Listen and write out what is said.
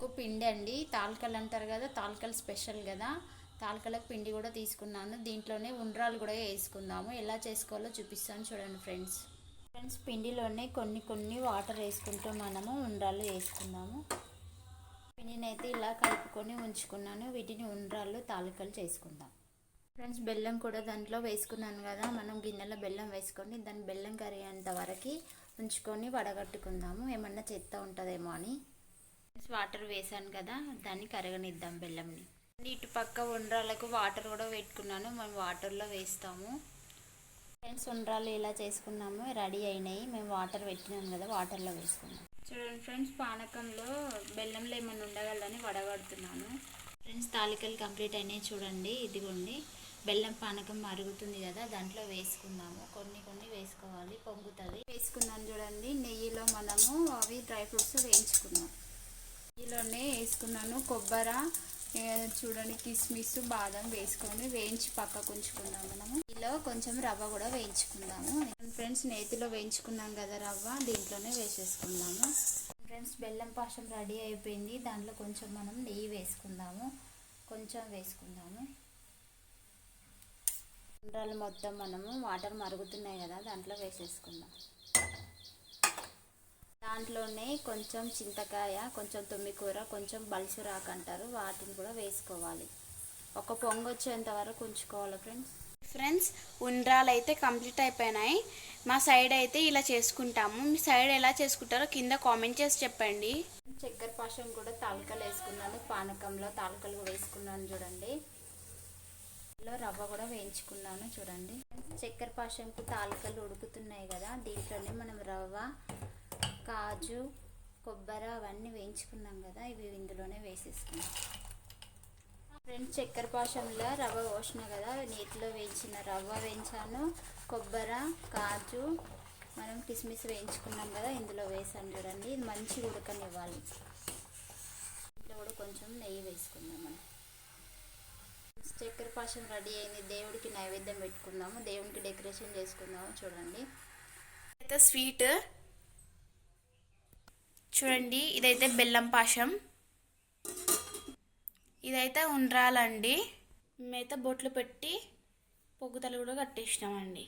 తాల్కలకు పిండి అండి. తాల్కలు అంటారు కదా తాల్కలు స్పెషల్ కదా. తాల్కలకు పిండి కూడా తీసుకున్నాను. దీంట్లోనే ఉండ్రాలు కూడా వేసుకుందాము. ఎలా చేసుకోవాలో చూపిస్తాను చూడండి ఫ్రెండ్స్. ఫ్రెండ్స్ పిండిలోనే కొన్ని కొన్ని వాటర్ వేసుకుంటూ మనము ఉండ్రాలు వేసుకుందాము. పిండిని అయితే ఇలా కలుపుకొని ఉంచుకున్నాను. వీటిని ఉండ్రాలు తాలికలు చేసుకుందాం. ఫ్రెండ్స్ బెల్లం కూడా దాంట్లో వేసుకున్నాను కదా. మనం గిన్నెలో బెల్లం వేసుకొని దాని బెల్లం కరిగేంత వరకు ఉంచుకొని వడగట్టుకుందాము. ఏమన్నా చెత్త ఉంటుందేమో అని. వాటర్ వేసాను కదా దాన్ని కరగనిద్దాం బెల్లంని. ఇటు పక్క ఉండ్రాలకు వాటర్ కూడా పెట్టుకున్నాను మనం వాటర్లో వేస్తాము. ఫ్రెండ్స్ ఉండ్రాలు ఇలా చేసుకున్నాము రెడీ అయినాయి మేము వాటర్ పెట్టినాం కదా వాటర్లో వేసుకున్నాం. చూడండి ఫ్రెండ్స్ పానకంలో బెల్లంలో ఏమైనా ఉండగలని వడగడుతున్నాను. ఫ్రెండ్స్ తాలికలు కంప్లీట్ అయినాయి చూడండి ఇదిగోండి. బెల్లం పానకం మరుగుతుంది కదా దాంట్లో వేసుకుందాము. కొన్ని కొన్ని వేసుకోవాలి పొంగుతుంది. వేసుకున్నాను చూడండి నెయ్యిలో మనము అవి డ్రై ఫ్రూట్స్ వేయించుకున్నాం. నెయ్యిలోనే వేసుకున్నాను. కొబ్బరి చూడండి కిస్మిస్ బాదం వేసుకొని వేయించి పక్కకు ఉంచుకుందాం మనము. ఇలా కొంచెం రవ్వ కూడా వేయించుకుందాము. ఫ్రెండ్స్ నేతిలో వేయించుకున్నాం కదా రవ్వ దీంట్లోనే వేసేసుకుందాము. ఫ్రెండ్స్ బెల్లం పాషం రెడీ అయిపోయింది. దాంట్లో కొంచెం మనం నెయ్యి వేసుకుందాము. కొంచెం వేసుకుందాము. ఉండ్రాలు మొత్తం మనము వాటర్ మరుగుతున్నాయి కదా దాంట్లో వేసేసుకుందాం. దాంట్లోనే కొంచెం చింతకాయ కొంచెం తుమ్మికూర కొంచెం బల్సురాకు అంటారు. వాటిని కూడా వేసుకోవాలి. ఒక పొంగు వచ్చేంత వరకు ఉంచుకోవాలి ఫ్రెండ్స్. ఫ్రెండ్స్ ఉండ్రాలు అయితే కంప్లీట్ అయిపోయినాయి. మా సైడ్ అయితే ఇలా చేసుకుంటాము. మీ సైడ్ ఎలా చేసుకుంటారో కింద కామెంట్ చేసి చెప్పండి. చక్కెర పాశం కూడా తాలికలు వేసుకున్నాను. పానకంలో తాలికలు కూడా వేసుకున్నాను చూడండి. రవ్వ కూడా వేయించుకున్నాను చూడండి. చక్కెర పాశంకు తాలికలు ఉడుకుతున్నాయి కదా. దీంట్లోనే మనం రవ్వ కాజు కొబ్బరి అవన్నీ వేయించుకున్నాం కదా ఇవి ఇందులోనే వేసేసుకున్నాం. ఫ్రెండ్స్ చక్కెర పాశంలో రవ్వ పోసిన కదా నీటిలో వేయించిన రవ్వ వేయించాను. కొబ్బరి కాజు మనం కిస్మిస్ వేయించుకున్నాం కదా ఇందులో వేసాను చూడండి. ఇది మంచిగా ఉడకనివ్వాలి. ఇంట్లో కూడా కొంచెం నెయ్యి వేసుకుందాం మనం. చక్కెర పాశం రెడీ అయింది. దేవుడికి నైవేద్యం పెట్టుకుందాము. దేవునికి డెకరేషన్ చేసుకుందాము చూడండి. అయితే స్వీట్. చూడండి ఇదైతే బెల్లం పాశం ఇదైతే ఉండ్రాలండి. మేమైతే బొట్లు పెట్టి పొగ్గుతలు కూడా కట్టేసినామండి.